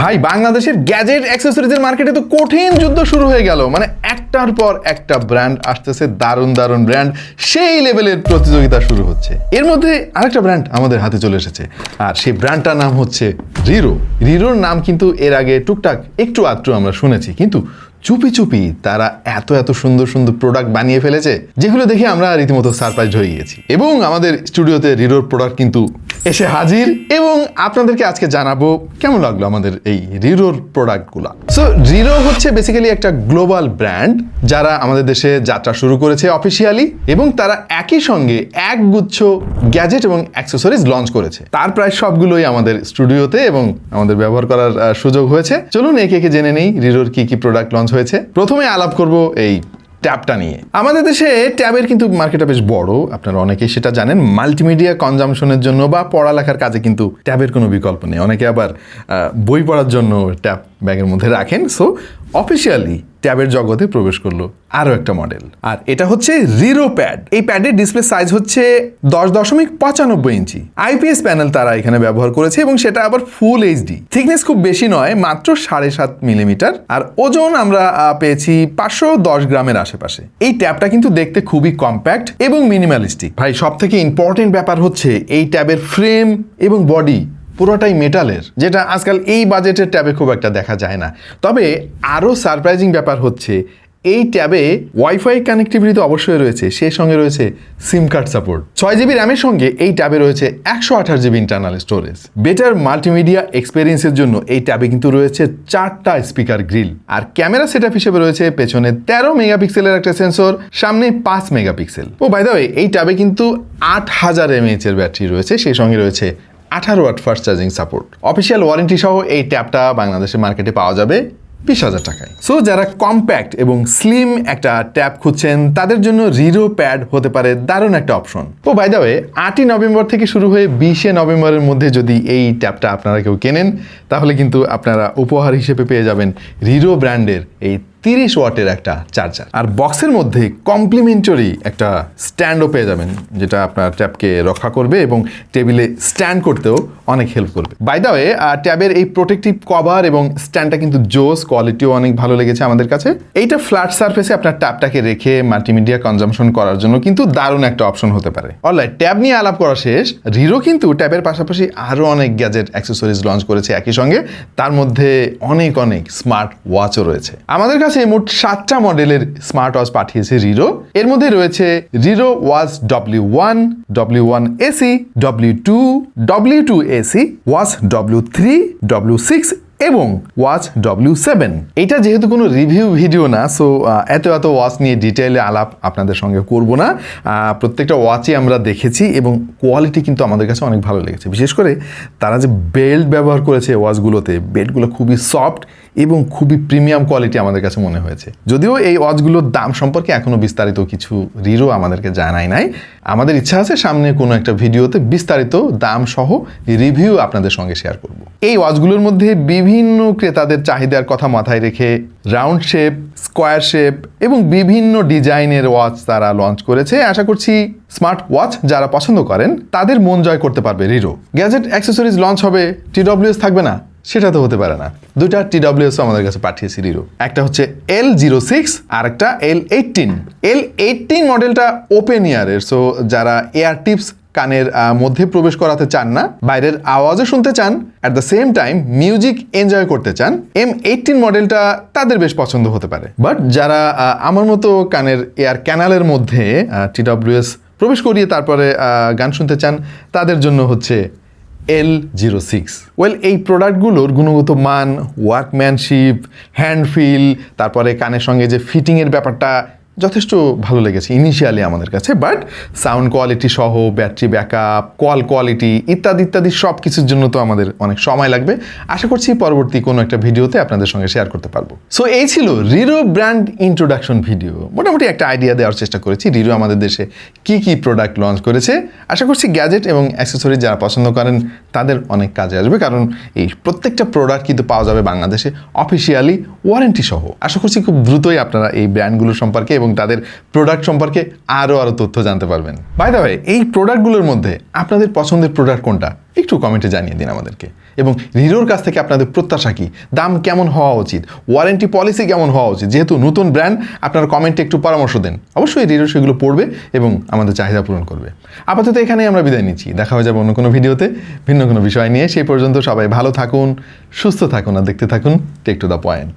ভাই, বাংলাদেশের গ্যাজেট অ্যাক্সেসরিজের মার্কেটে তো কঠিন যুদ্ধ শুরু হয়ে গেল। মানে একটার পর একটা ব্র্যান্ড আসতেছে, দারুণ দারুণ ব্র্যান্ড সেই লেভেলের প্রতিযোগিতা শুরু হচ্ছে। এর মধ্যে আরেকটা ব্র্যান্ড আমাদের হাতে চলে এসেছে। আর সেই ব্র্যান্ডটার নাম হচ্ছে রিরো। রিরোর নাম কিন্তু এর আগে টুকটাক একটু আধটু আমরা শুনেছি। কিন্তু চুপি চুপি তারা এত এত সুন্দর সুন্দর প্রোডাক্ট বানিয়ে ফেলেছে, যেগুলো দেখে আমরা রীতিমতো সারপ্রাইজ হয়ে গিয়েছি। এবং আমাদের স্টুডিওতে রিরোর প্রোডাক্ট কিন্তু এসে হাজির এবং আপনাদেরকে আজকে জানাব কেমন লাগল আমাদের এই রিরোর প্রোডাক্টগুলো। সো রিরো হচ্ছে বেসিক্যালি একটা গ্লোবাল ব্র্যান্ড যারা আমাদের দেশে যাত্রা শুরু করেছে অফিসিয়ালি এবং তারা একই সঙ্গে এক গুচ্ছ গ্যাজেট এবং অ্যাক্সেসরিজ লঞ্চ করেছে। তার প্রায় সবগুলোই আমাদের স্টুডিওতে এবং আমাদের ব্যবহার করার সুযোগ হয়েছে। চলুন একে একে জেনে নেই রিরোর কি কি প্রোডাক্ট লঞ্চ হয়েছে। প্রথমে আলাপ করব এই ট্যাবটা নিয়ে। আমাদের দেশে ট্যাবের কিন্তু মার্কেটটা বেশ বড়, আপনারা অনেকেই সেটা জানেন। মাল্টিমিডিয়া কনজামশনের জন্য বা পড়ালেখার কাজে কিন্তু ট্যাবের কোনো বিকল্প নেই। অনেকে আবার বই পড়ার জন্য ট্যাব ব্যাগের মধ্যে রাখেন। সো অফিসিয়ালি ট্যাবের জগতে প্রবেশ করল। আরও একটা মডেল। আর এটা হচ্ছে রিরো প্যাড এই প্যাডের ডিসপ্লে সাইজ হচ্ছে দশ দশমিক পঁচানব্বই ইঞ্চি। আইপিএস প্যানেল তারা এখানে ব্যবহার করেছে এবং সেটা আবার ফুল এইচডি থিকনেস খুব বেশি নয়, মাত্র সাড়ে সাত মিলিমিটার। আর ওজন আমরা পেয়েছি পাঁচশো দশ গ্রামের আশেপাশে। এই ট্যাবটা কিন্তু দেখতে খুবই কম্প্যাক্ট এবং মিনিমালিস্টিক ভাই সব থেকে ইম্পর্টেন্ট ব্যাপার হচ্ছে এই ট্যাবের ফ্রেম এবং বডি পুরোটাই মেটালের, যেটা আজকাল এই বাজেটের ট্যাবে খুব একটা দেখা যায় না। তবে আরও সারপ্রাইজিং ব্যাপার হচ্ছে, এই ট্যাবে ওয়াইফাই কানেক্টিভিটি তো অবশ্যই রয়েছে সেই সঙ্গে রয়েছে সিম কার্ড সাপোর্ট। ছয় জিবি র্যামের সঙ্গে এই ট্যাবে রয়েছে একশো আঠাশ GB internal storage better multimedia এক্সপিরিয়েন্সের জন্য এই ট্যাবে কিন্তু রয়েছে চারটা স্পিকার গ্রিল আর ক্যামেরা সেটআপ হিসেবে রয়েছে পেছনে তেরো মেগাপিক্সেলের একটা সেন্সর সামনে পাঁচ মেগাপিক্সেল ও বাই এই ট্যাবে কিন্তু আট হাজার এমএএচ এর ব্যাটারি রয়েছে সেই সঙ্গে রয়েছে আঠারো watt fast charging support official warranty সহ এই ট্যাবটা বাংলাদেশের মার্কেটে পাওয়া যাবে বিশ হাজার টাকায়। সো যারা কম্প্যাক্ট এবং স্লিম একটা ট্যাব খুঁজছেন, তাদের জন্য রিরো প্যাড হতে পারে দারুণ একটা অপশন ও বাই দ্য ওয়ে আটই নভেম্বর থেকে শুরু হয়ে বিশে নভেম্বরের মধ্যে যদি এই ট্যাবটা আপনারা কেউ কেনেন, তাহলে কিন্তু আপনারা উপহার হিসেবে পেয়ে যাবেন রিরো ব্র্যান্ডের এই তিরিশ ওয়াটের একটা চার্জার আর বক্সের মধ্যে কমপ্লিমেন্টারি একটা স্ট্যান্ডও পেয়ে যাবেন, যেটা আপনার ট্যাবকে রক্ষা করবে এবং টেবিলে স্ট্যান্ড করতেও অনেক হেল্প করবে। বাই দা ওয়ে ট্যাবের এই প্রোটেক্টিভ কভার এবং স্ট্যান্ডটা কিন্তু জোস কোয়ালিটিও অনেক ভালো লেগেছে আমাদের কাছে। এইটা ফ্ল্যাট সারফেসে আপনার ট্যাবটাকে রেখে মাল্টিমিডিয়া কনজামশন করার জন্য কিন্তু দারুণ একটা অপশন হতে পারে। অলরাইট ট্যাব নিয়ে আলাপ করা শেষ। রিরো কিন্তু ট্যাবের পাশাপাশি আরও অনেক গ্যাজেট অ্যাক্সেসরিজ লঞ্চ করেছে একই সঙ্গে। তার মধ্যে অনেক অনেক স্মার্ট ওয়াচও রয়েছে। আমাদের কাছে মোট সাতটা মডেলের স্মার্ট ওয়াচ পাঠিয়েছে রিরো এর মধ্যে রয়েছে রিরো watch W one W one AC W two W two AC watch W three W six এবং ওয়াচ ডব্লিউ সেভেন এটা যেহেতু কোনো রিভিউ ভিডিও না সো এত এত ওয়াচ নিয়ে ডিটেইলে আলাপ আপনাদের সঙ্গে করব না। প্রত্যেকটা ওয়াচই আমরা দেখেছি এবং কোয়ালিটি কিন্তু আমাদের কাছে অনেক ভালো লেগেছে। বিশেষ করে তারা যে বেল্ট ব্যবহার করেছে ওয়াচগুলোতে বেল্টগুলো খুবই সফট এবং খুবই প্রিমিয়াম কোয়ালিটি আমাদের কাছে মনে হয়েছে। যদিও এই ওয়াচগুলোর দাম সম্পর্কে এখনও বিস্তারিত কিছু রিরো আমাদেরকে জানাই নাই। আমাদের ইচ্ছা আছে সামনে কোনো একটা ভিডিওতে বিস্তারিত দাম সহ রিভিউ আপনাদের সঙ্গে শেয়ার করব। এই ওয়াচগুলোর মধ্যে বিভিন্ন ক্রেতাদের চাহিদার কথা মাথায় রেখে রাউন্ড শেপ, স্কোয়ার শেপ এবং বিভিন্ন ডিজাইনের ওয়াচ তারা লঞ্চ করেছে। আশা করছি স্মার্ট ওয়াচ যারা পছন্দ করেন, তাদের মন জয় করতে পারবে রিরো গ্যাজেট অ্যাক্সেসরিজ লঞ্চ হবে টিডব্লিউএস থাকবে না, সেটা তো হতে পারে না। দুইটা টিডব্লিউএস আমাদের কাছে পাঠিয়েছি রিরো একটা হচ্ছে এল জিরো সিক্স আর একটা এল এইটিন এল এইটিন মডেলটা ওপেন ইয়ারের সো যারা এয়ার টিপস কানের মধ্যে প্রবেশ করাতে চান না, বাইরের আওয়াজও শুনতে চান at the same time music enjoy করতে চান এম এইটিন মডেলটা তাদের বেশ পছন্দ হতে পারে। বাট যারা আমার মতো কানের এয়ার ক্যানালের মধ্যে টিডব্লিউএস প্রবেশ করিয়ে তারপরে গান শুনতে চান, তাদের জন্য হচ্ছে এল জিরো সিক্স ওয়েল এই প্রোডাক্টগুলোর গুণগত মান ওয়ার্কম্যানশিপ হ্যান্ড ফিল তারপরে কানের সঙ্গে যে ফিটিংয়ের ব্যাপারটা যথেষ্ট ভালো লেগেছে ইনিশিয়ালি আমাদের কাছে বাট সাউন্ড কোয়ালিটি সহ ব্যাটারি ব্যাকআপ কল কোয়ালিটি ইত্যাদি ইত্যাদি সব কিছুর জন্য তো আমাদের অনেক সময় লাগবে। আশা করছি পরবর্তী কোনো একটা ভিডিওতে আপনাদের সঙ্গে শেয়ার করতে পারব। সো এই ছিল রিরো ব্র্যান্ড ইন্ট্রোডাকশন ভিডিও মোটামুটি একটা আইডিয়া দেওয়ার চেষ্টা করেছি। রিরো আমাদের দেশে কি কি প্রোডাক্ট লঞ্চ করেছে। আশা করছি গ্যাজেট এবং অ্যাক্সেসরি যারা পছন্দ করেন, তাদের অনেক কাজে আসবে। কারণ এই প্রত্যেকটা প্রোডাক্ট কিন্তু পাওয়া যাবে বাংলাদেশে অফিসিয়ালি ওয়ারেন্টি সহ। আশা করছি খুব দ্রুতই আপনারা এই ব্র্যান্ডগুলো সম্পর্কে এবং তাদের প্রোডাক্ট সম্পর্কে আরও আরও তথ্য জানতে পারবেন। বাই দ্য ওয়ে এই প্রোডাক্টগুলোর মধ্যে আপনাদের পছন্দের প্রোডাক্ট কোনটা? একটু কমেন্টে জানিয়ে দিন আমাদেরকে। এবং রিরোর কাছ থেকে আপনাদের প্রত্যাশা কী? দাম কেমন হওয়া উচিত? ওয়ারেন্টি পলিসি কেমন হওয়া উচিত? যেহেতু নতুন ব্র্যান্ড আপনার কমেন্টে একটু পরামর্শ দেন। অবশ্যই রিরো সেগুলো পড়বে এবং আমাদের চাহিদা পূরণ করবে। আপাতত এখানেই আমরা বিদায় নিচ্ছি। দেখা হয়ে যাবে অন্য কোনো ভিডিওতে। ভিন্ন কোনো বিষয় নিয়ে। সেই পর্যন্ত সবাই ভালো থাকুন, সুস্থ থাকুন, আর দেখতে থাকুন টেক টু দ্য পয়েন্ট